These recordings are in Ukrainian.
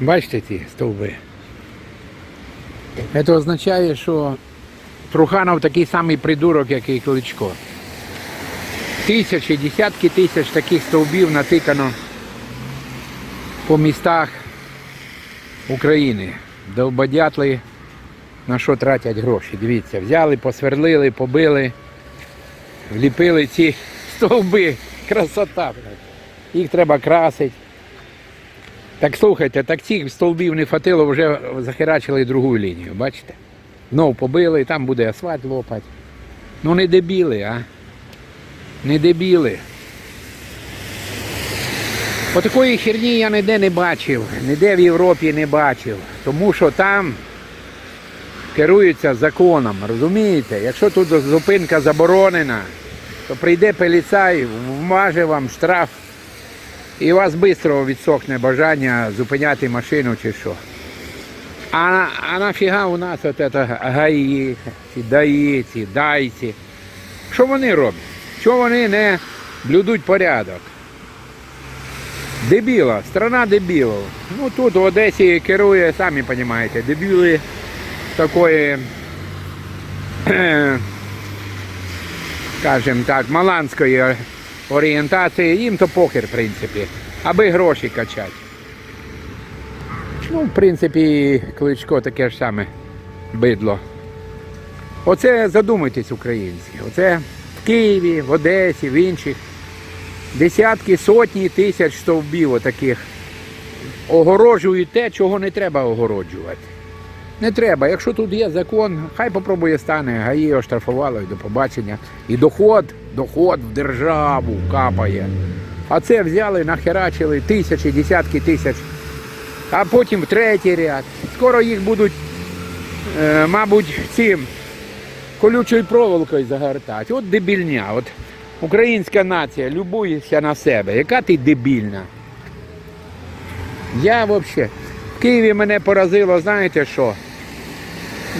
Бачите ці стовби? Це означає, що Труханов такий самий придурок, як і Кличко. Тисячі, десятки тисяч таких стовбів натикано по містах України. Довбодятли на що тратять гроші. Дивіться, взяли, посверлили, побили, вліпили ці стовби. Красота. Їх треба красити. Так слухайте, так цих стовбів не хватило, вже захерачили другу лінію, бачите? Знов побили, там буде асфальт лопать. Ну не дебіли, а? Не дебіли. Отакої херні я ніде не бачив, ніде в Європі не бачив. Тому що там керуються законом, розумієте? Якщо тут зупинка заборонена, то прийде поліцай, вмаже вам штраф і у вас швидко відсохне бажання зупиняти машину чи що. А, а нафіга у нас от это гаї, ці даї, ці дайці. Що вони роблять? Чого вони не блюдуть порядок? Дебіла, страна дебілів. Ну тут в Одесі керує, самі розумієте, дебіли такої, скажімо так, маланської орієнтації, їм то похер, в принципі, аби гроші качати. Ну, в принципі, кличко таке ж саме бидло. Оце задумайтесь, українці. Оце в Києві, в Одесі, в інших десятки, сотні тисяч стовбів отаких огороджують те, чого не треба огороджувати. Не треба. Якщо тут є закон, хай попробує стане, гаї оштрафувало і до побачення. І доход, доход в державу капає. А це взяли, нахерачили тисячі, десятки тисяч, а потім в третій ряд. Скоро їх будуть, е, мабуть, цим колючою проволокою загортати. От дебільня. От українська нація, любуйся на себе. Яка ти дебільна? Я взагалі. В Києві мене поразило, знаєте що?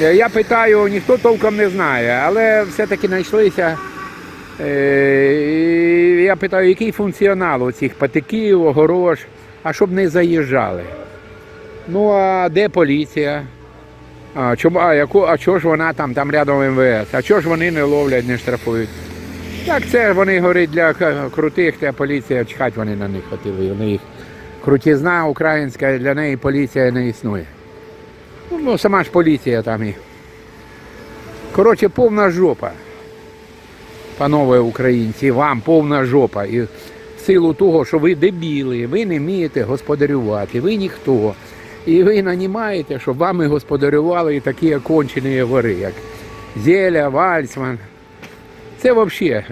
Е, Я питаю, ніхто толком не знає, але все-таки знайшлися. Е, я питаю, який функціонал у цих патиків, огорож, а щоб не заїжджали. Ну, а де поліція? А, чому, а, яку, а чого ж вона там, там рядом МВС? А чого ж вони не ловлять, не штрафують? Так це вони говорять для крутих, та поліція чхать вони на них хотіли. Вони їх крутізна українська, для неї поліція не існує. Ну, Ну, сама ж поліція там і. Коротше, повна жопа. Панове українці, вам повна жопа. І в силу того, що ви дебіли, ви не вмієте господарювати, ви ніхто. І ви нанімаєте, щоб вами господарювали і такі окончені вори, як Зеля, Вальцман. Це взагалі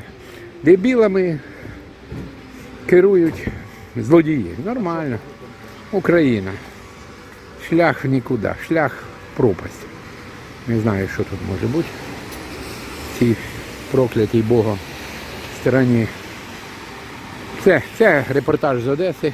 дебілами керують злодії. Нормально. Україна. Шлях нікуди, шлях пропасть. Не знаю, що тут може бути. Ці проклятій Богом стороні. Це, це репортаж з Одеси.